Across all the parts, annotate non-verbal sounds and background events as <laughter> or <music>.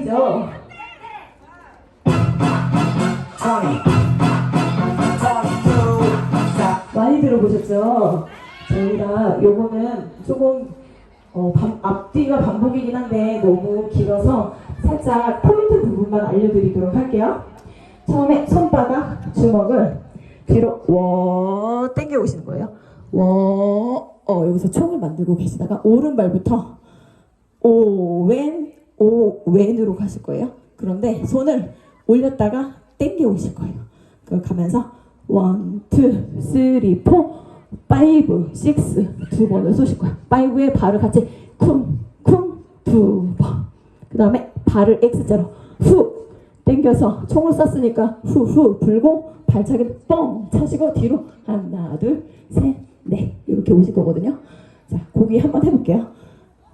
죠 많이 들어보셨죠? 저희가 요거는 조금 어, 반- 앞뒤가 반복이긴 한데 너무 길어서 살짝 포인트 부분만 알려드리도록 할게요. 처음에 손바닥 주먹을 뒤로 워 당겨 오시는 거예요. 워 어, 여기서 총을 만들고 계시다가 오른발부터 오왼 오 왼으로 가실 거예요. 그런데 손을 올렸다가 당겨 오실 거예요. 그 가면서 원, 투, 쓰리, 포, 파이브, 식스 두 번을 쏘실 거예요. 파이브에 발을 같이 쿵, 쿵 두 번. 그 다음에 발을 X자로 후 당겨서 총을 쐈으니까 후후 불고 발차기를 뻥 차시고 뒤로 하나, 둘, 셋, 넷 이렇게 오실 거거든요. 자, 고기 한번 해볼게요.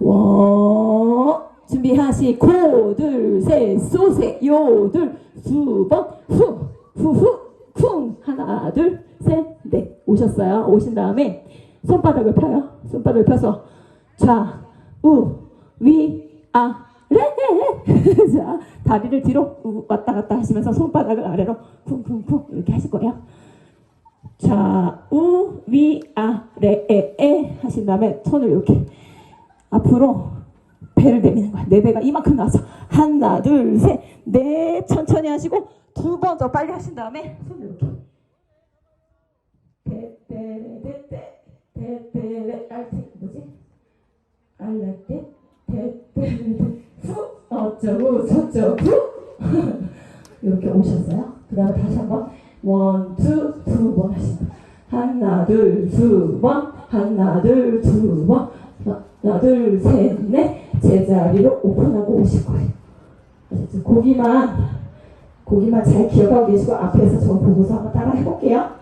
워 준비하시고 둘셋 쏘세 요둘 두번 후 후후 쿵. 하나 둘셋넷. 오셨어요? 오신 다음에 손바닥을 펴요. 손바닥을 펴서. 좌우 위아래 <laughs> 자 다리를 뒤로 우- 왔다 갔다 하시면서 손바닥을 아래로 쿵쿵쿵 이렇게 하실 거예요. 좌우 위아래에 하신 다음에 손을 이렇게 앞으로 배를 내미는 거야. 내 배가 이만큼 나와서 하나, 둘, 셋, 넷 천천히 하시고 두 번 더 빨리 하신 다음에 손을 이렇게. 이렇게 오셨어요. 그 다음에 다시 한번 원, 투, 두 번 하시고. 하나, 둘, 두 번, 하나, 둘, 두 번, 하나, 둘, 셋, 넷 제자리로 오픈하고 오실 거예요. 고기만 고기만 잘 기억하고 계시고 앞에서 저 보고서 한번 따라 해볼게요.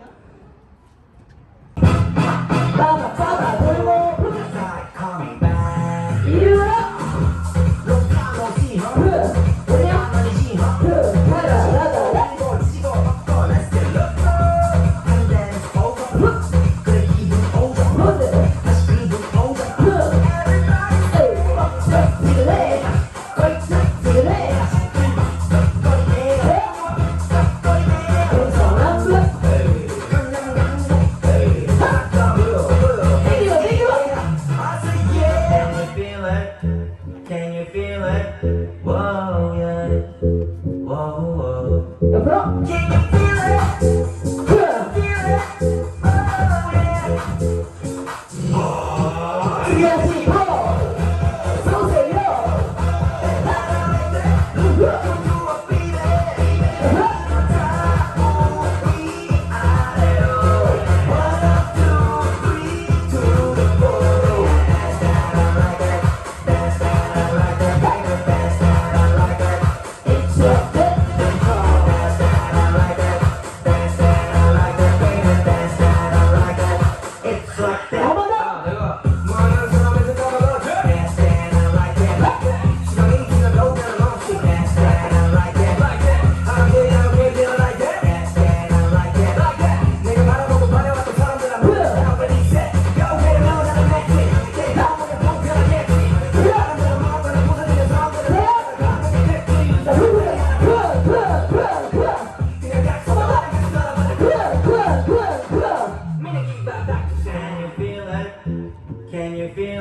옆으로 한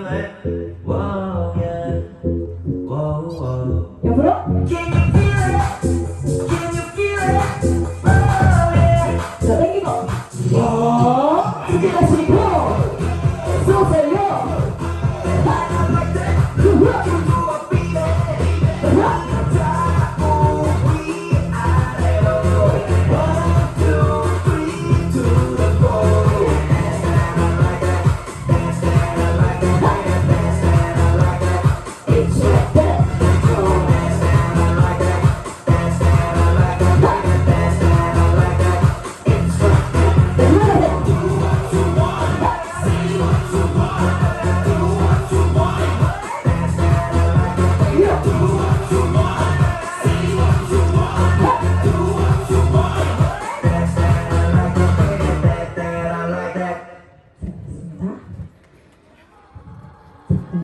Disneyland.